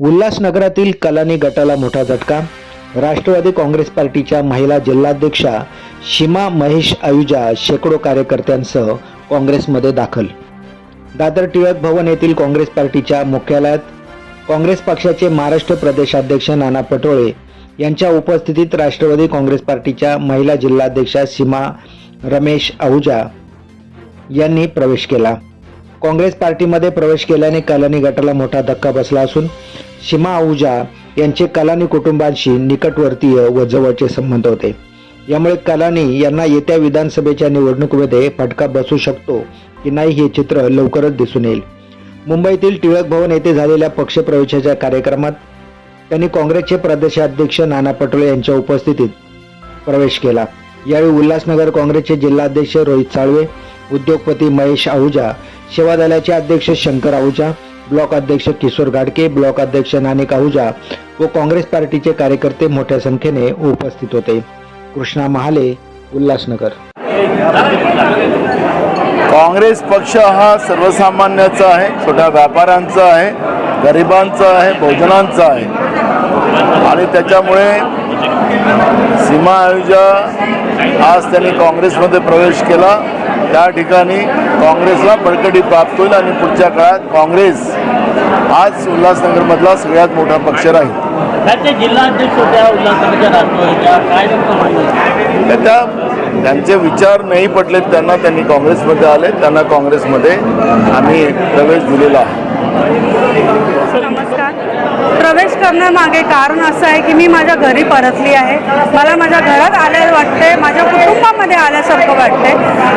उल्हासनगरातील कलानी गटाला मोठा झटका. राष्ट्रवादी काँग्रेस पार्टीच्या महिला जिल्हाध्यक्षा शिमा महेश आयुजा शेकडो कार्यकर्त्यांसह काँग्रेसमध्ये दाखल. दादर टिळक भवन येथील काँग्रेस पार्टीच्या मुख्यालयात काँग्रेस पक्षाचे महाराष्ट्र प्रदेशाध्यक्ष नाना पटोळे यांच्या उपस्थितीत राष्ट्रवादी काँग्रेस पार्टीच्या महिला जिल्हाध्यक्षा सीमा रमेश आहुजा यांनी प्रवेश केला. काँग्रेस पार्टीमध्ये प्रवेश केल्याने कलानी गटाला मोठा धक्का बसला असून सीमा आहुजा यांचे कलानी कुटुंबांशी निकटवर्तीय व जवळचे संबंध होते. यामुळे कलानी यांना येत्या विधानसभेच्या निवडणुकीमध्ये फटका बसू शकतो की नाही हे चित्र लवकरच दिसून येईल. मुंबईतील टिळक भवन येथे झालेल्या पक्षप्रवेशाच्या कार्यक्रमात त्यांनी काँग्रेसचे प्रदेशाध्यक्ष नाना पटोले यांच्या उपस्थितीत प्रवेश केला. यावेळी उल्हासनगर काँग्रेसचे जिल्हाध्यक्ष रोहित साळवे उद्योगपती महेश आहुजा सेवा दलाचे अध्यक्ष शंकर आहुजा ब्लॉक अध्यक्ष किशोर गाडके ब्लॉक अध्यक्ष नानिक आहुजा व काँग्रेस पार्टीचे कार्यकर्ते मोठ्या संख्येने उपस्थित होते. कृष्णा महाले उल्हासनगर. काँग्रेस पक्ष हा सर्वसामान्याचा आहे छोट्या व्यापाऱ्यांचा आहे गरिबांचा आहे बहुजनांचा आहे. आणि त्याच्यामुळे सीमा आयोजा आज त्यांनी काँग्रेसमध्ये प्रवेश केला. त्या ठिकाणी काँग्रेसला बळकटी प्राप्त होईल आणि पुढच्या काळात काँग्रेस आज उल्हासनगरमधला सगळ्यात मोठा पक्ष राहील. त्या त्यांचे विचार नाही पटलेत त्यांना त्यांनी काँग्रेसमध्ये आले. त्यांना काँग्रेसमध्ये आम्ही प्रवेश दिलेला आहे. नमस्कार. प्रवेश करण्यामागे कारण असं आहे की मी माझ्या घरी परतली आहे. मला माझ्या घरात आले वाटते माझ्या कुटुंबामध्ये आल्यासारखं वाटते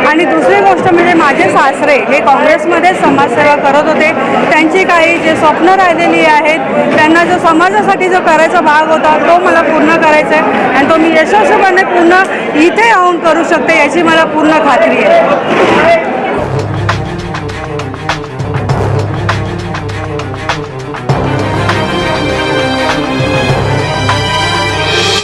आणि दुसरी गोष्ट म्हणजे माझे सासरे हे काँग्रेसमध्ये समाजसेवा करत होते. त्यांची काही जे स्वप्न राहिलेली आहेत त्यांना जो समाजासाठी जो करायचा भाग होता तो मला पूर्ण करायचा आहे. आणि तो मी यशस्वीपणे पूर्ण इथे येऊन करू शकते याची मला पूर्ण खात्री आहे.